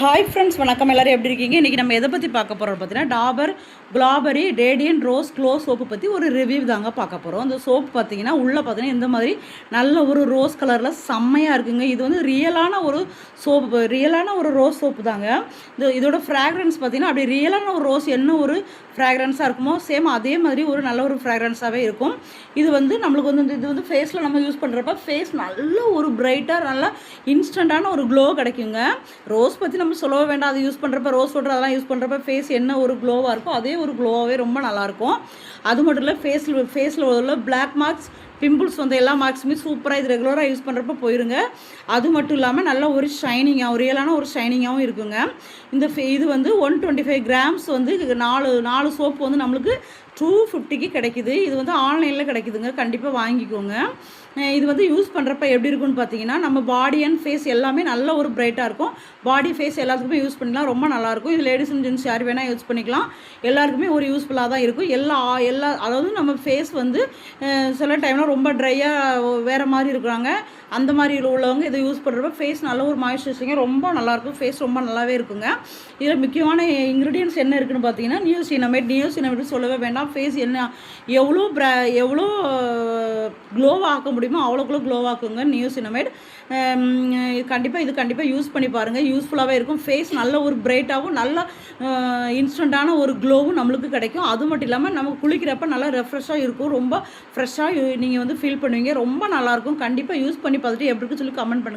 Hi friends வணக்கம். எல்லோரும் எப்படி இருக்கீங்க? இன்றைக்கி நம்ம எதை பற்றி பார்க்க போகிறோம் பார்த்தீங்கன்னா Dabur Gulabari radiant rose glow soap பற்றி ஒரு ரிவ்யூ தாங்க பார்க்க போகிறோம் அந்த சோப்பு பார்த்தீங்கன்னா உள்ளே பார்த்தீங்கன்னா இந்த மாதிரி நல்ல ஒரு ரோஸ் கலரில் செம்மையாக இருக்குங்க. இது வந்து ரியலான ஒரு சோப்பு ரியலான ஒரு ரோஸ் சோப்பு தாங்க. இது இதோட ஃப்ராக்ரன்ஸ் பார்த்தீங்கன்னா அப்படி ரியலான ஒரு ரோஸ் என்ன ஒரு ஃப்ராக்ரன்ஸாக இருக்குமோ சேம் அதே மாதிரி ஒரு நல்ல ஒரு ஃப்ராக்ரன்ஸாகவே இருக்கும். இது வந்து நம்மளுக்கு வந்து இது வந்து ஃபேஸில் நம்ம யூஸ் பண்ணுறப்ப ஃபேஸ் நல்ல ஒரு பிரைட்டாக நல்லா இன்ஸ்டண்ட்டான ஒரு க்ளோ கிடைக்குங்க. ரோஸ் பற்றி நம்ம சொல்லவே வேண்டாம். அது யூஸ் பண்ணுறப்ப ரோஸ் வாட்டர் அதெல்லாம் யூஸ் பண்ணுறப்ப ஃபேஸ் என்ன ஒரு க்ளோவாக இருக்கோ அதே ஒரு க்ளோவாகவே ரொம்ப நல்லாயிருக்கும் அது மட்டும் இல்லை ஃபேஸில் ஃபேஸில் உள்ள பிளாக் மார்க்ஸ் பிம்பிள்ஸ் வந்து எல்லா மார்க்ஸுமே சூப்பராக இது ரெகுலராக யூஸ் பண்ணுறப்ப போயிருங்க. அது மட்டும் இல்லாமல் நல்ல ஒரு ஷைனிங்காகவும் ரியலான ஒரு ஷைனிங்காகவும் இருக்குங்க. இந்த இது வந்து ஒன் டுவெண்ட்டி ஃபைவ் கிராம்ஸ் வந்து நாலு நாலு சோப்பு வந்து நம்மளுக்கு டூ ஃபிஃப்டிக்கு கிடைக்குது. இது வந்து ஆன்லைனில் கிடைக்குதுங்க. கண்டிப்பாக வாங்கிக்கோங்க. இது வந்து யூஸ் பண்ணுறப்ப எப்படி இருக்குன்னு பார்த்தீங்கன்னா நம்ம பாடி அண்ட் ஃபேஸ் எல்லாமே நல்ல ஒரு பிரைட்டாக இருக்கும். பாடி ஃபேஸ் எல்லாத்துக்குமே யூஸ் பண்ணிக்கலாம். ரொம்ப நல்லாயிருக்கும் இது லேடிஸ் அண்ட் ஜென்ஸ் யார் வேணால் யூஸ் பண்ணிக்கலாம். எல்லாருக்குமே ஒரு யூஸ்ஃபுல்லாக தான் இருக்கும். எல்லா எல்லா அதாவது நம்ம ஃபேஸ் வந்து சில டைமில் ரொம்ப ட்ரையாக வேறு மாதிரி இருக்கிறாங்க. அந்த மாதிரி உள்ளவங்க இதை யூஸ் பண்ணுறப்ப ஃபேஸ் நல்ல ஒரு மாய்ஸ்சரைசிங்க ரொம்ப நல்லாயிருக்கும் ஃபேஸ் ரொம்ப நல்லாவே இருக்குங்க. இதில் முக்கியமான இன்க்ரீடியன்ஸ் என்ன இருக்குன்னு பார்த்தீங்கன்னா நியூ சினமேட் நியூ சினமேட் சொல்லவே வேண்டாம். ஃபேஸ் என்ன எவ்வளோ ப்ரா எவ்வளோ க்ளோவாக்க ஆக்க முடியுமோ அவ்வளோக்குள்ள க்ளோவாக்குங்க நியூ சினமேட் கண்டிப்பாக இது கண்டிப்பாக யூஸ் பண்ணி பாருங்கள் யூஸ்ஃபுல்லாகவே இருக்கும். ஃபேஸ் நல்ல ஒரு பிரைட்டாகவும் நல்ல இன்ஸ்டண்ட்டான ஒரு க்ளோவும் நம்மளுக்கு கிடைக்கும். அது மட்டும் இல்லாமல் நம்ம குளிக்கிறப்ப நல்லா ரெஃப்ரெஷ்ஷாக இருக்கும். ரொம்ப ஃப்ரெஷ்ஷாக நீங்கள் வந்து ஃபீல் பண்ணுவீங்க. ரொம்ப நல்லாயிருக்கும் கண்டிப்பாக யூஸ் பண்ணி பார்த்துட்டு எப்படி சொல்லி கமெண்ட் பண்ணுங்கள்